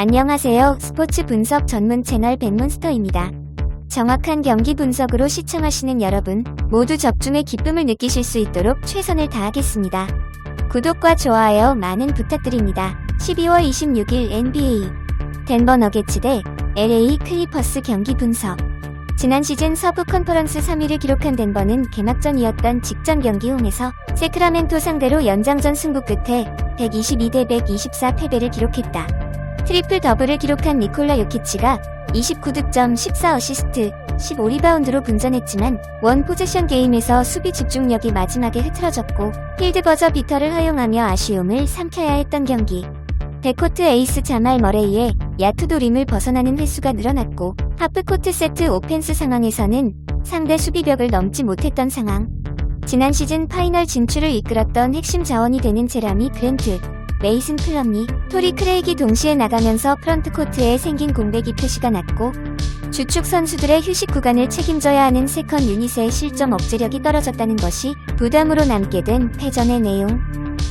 안녕하세요. 스포츠 분석 전문 채널 백몬스터입니다. 정확한 경기 분석으로 시청하시는 여러분 모두 적중의 기쁨을 느끼실 수 있도록 최선을 다하겠습니다. 구독과 좋아요 많은 부탁드립니다. 12월 26일 NBA 덴버 너게츠 대 LA 클리퍼스 경기 분석 지난 시즌 서부 컨퍼런스 3위를 기록한 덴버는 개막전이었던 직전 경기 홈에서 세크라멘토 상대로 연장전 승부 끝에 122대 124 패배를 기록했다. 트리플 더블을 기록한 니콜라 요키치가 29득점 14어시스트 15리바운드로 분전했지만 원 포지션 게임에서 수비 집중력이 마지막에 흐트러졌고 필드 버저 비터를 허용하며 아쉬움을 삼켜야 했던 경기. 백코트 에이스 자말 머레이의 야투도림을 벗어나는 횟수가 늘어났고 하프코트 세트 오펜스 상황에서는 상대 수비벽을 넘지 못했던 상황. 지난 시즌 파이널 진출을 이끌었던 핵심 자원이 되는 제라미 그랜트, 메이슨 플럼리, 토리 크레이기 동시에 나가면서 프런트 코트에 생긴 공백이 표시가 났고 주축 선수들의 휴식 구간을 책임져야 하는 세컨 유닛의 실점 억제력이 떨어졌다는 것이 부담으로 남게 된 패전의 내용.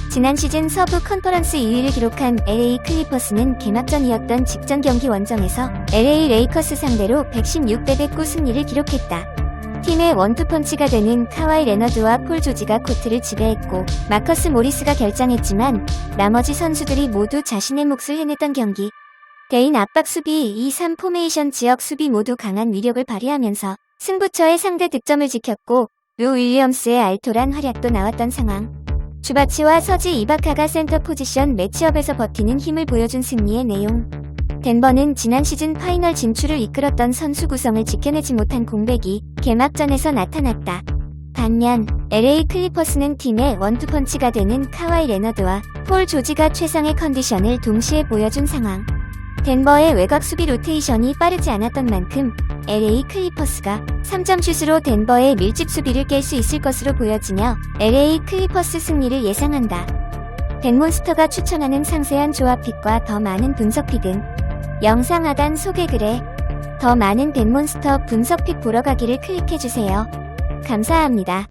지난 시즌 서부 컨퍼런스 2위를 기록한 LA 클리퍼스는 개막전이었던 직전 경기 원정에서 LA 레이커스 상대로 116대 109 승리를 기록했다. 팀의 원투펀치가 되는 카와이 레너드와 폴 조지가 코트를 지배했고 마커스 모리스가 결장했지만 나머지 선수들이 모두 자신의 몫을 해냈던 경기. 개인 압박 수비 2-3 포메이션 지역 수비 모두 강한 위력을 발휘하면서 승부처의 상대 득점을 지켰고 루 윌리엄스의 알토란 활약도 나왔던 상황. 주바치와 서지 이바카가 센터 포지션 매치업에서 버티는 힘을 보여준 승리의 내용. 덴버는 지난 시즌 파이널 진출을 이끌었던 선수 구성을 지켜내지 못한 공백이 개막전에서 나타났다. 반면 LA 클리퍼스는 팀의 원투펀치가 되는 카와이 레너드와 폴 조지가 최상의 컨디션을 동시에 보여준 상황. 덴버의 외곽 수비 로테이션이 빠르지 않았던 만큼 LA 클리퍼스가 3점 슛으로 덴버의 밀집 수비를 깰 수 있을 것으로 보여지며 LA 클리퍼스 승리를 예상한다. 백몬스터가 추천하는 상세한 조합픽과 더 많은 분석픽 등 영상 하단 소개글에 더 많은 백몬스터 분석픽 보러 가기를 클릭해주세요. 감사합니다.